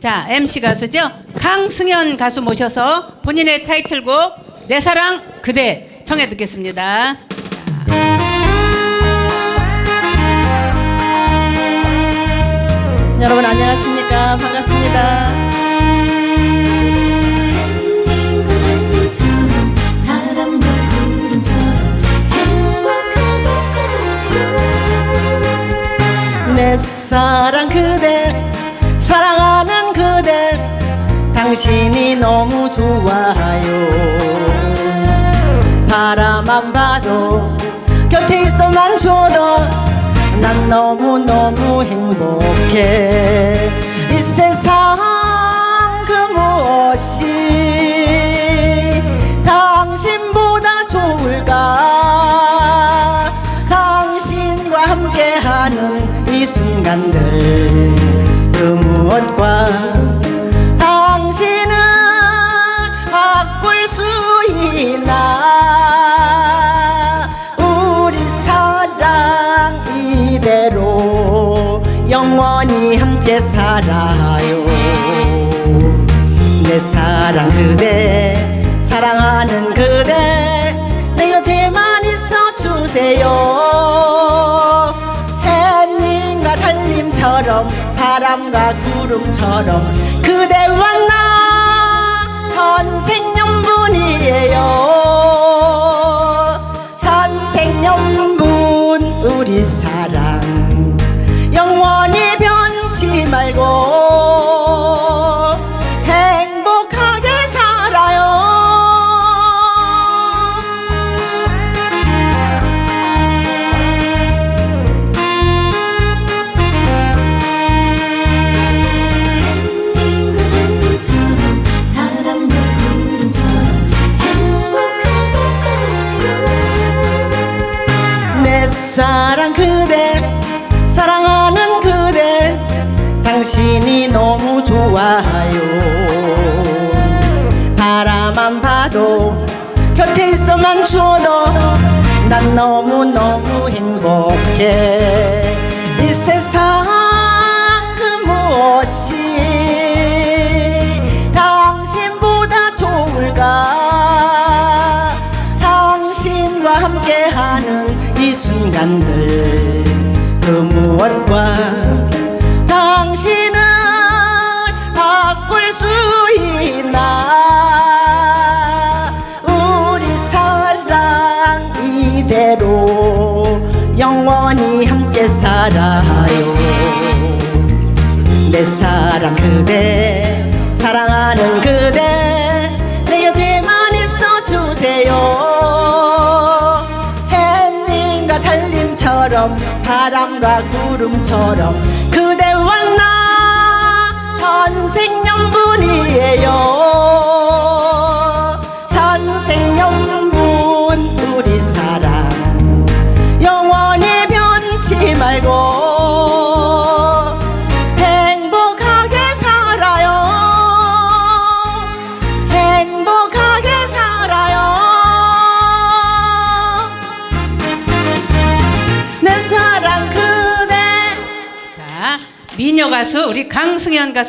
자, MC 가수죠? 강승현 가수 모셔서 본인의 타이틀곡 내 사랑 그대 청해 듣겠습니다. 여러분 안녕하십니까 반갑습니다 내 사랑 그대 사랑하는 당신이 너무 좋아요 바라만 봐도 곁에 있어만 줘도 난 너무너무 행복해. 이 세상 그 무엇이 당신보다 좋을까? 당신과 함께하는 이 순간들 그 무엇과 함께 살아요. 내 사랑 그대 사랑하는 그대 내 곁에만 있어 주세요. 해님과 달님처럼 바람과 구름처럼 그대와 나 전생연분이에요. 전생연분 우리 사랑 변치 말고 행복하게 살아요. 바람처럼 바람과 구름처럼 행복하게 살아요. 내 사랑 그 당신이 너무 좋아요. 바라만 봐도 곁에 있어만 줘도 난 너무너무 행복해. 이 세상 그 무엇이 당신보다 좋을까? 당신과 함께하는 이 순간들 그 무엇과 살아요. 내 사랑 그대 사랑하는 그대 내 곁에만 있어 주세요. 해님과 달님처럼 바람과 구름처럼 그대와 나 전생연분이에요 미녀 가수 우리 강승현 가수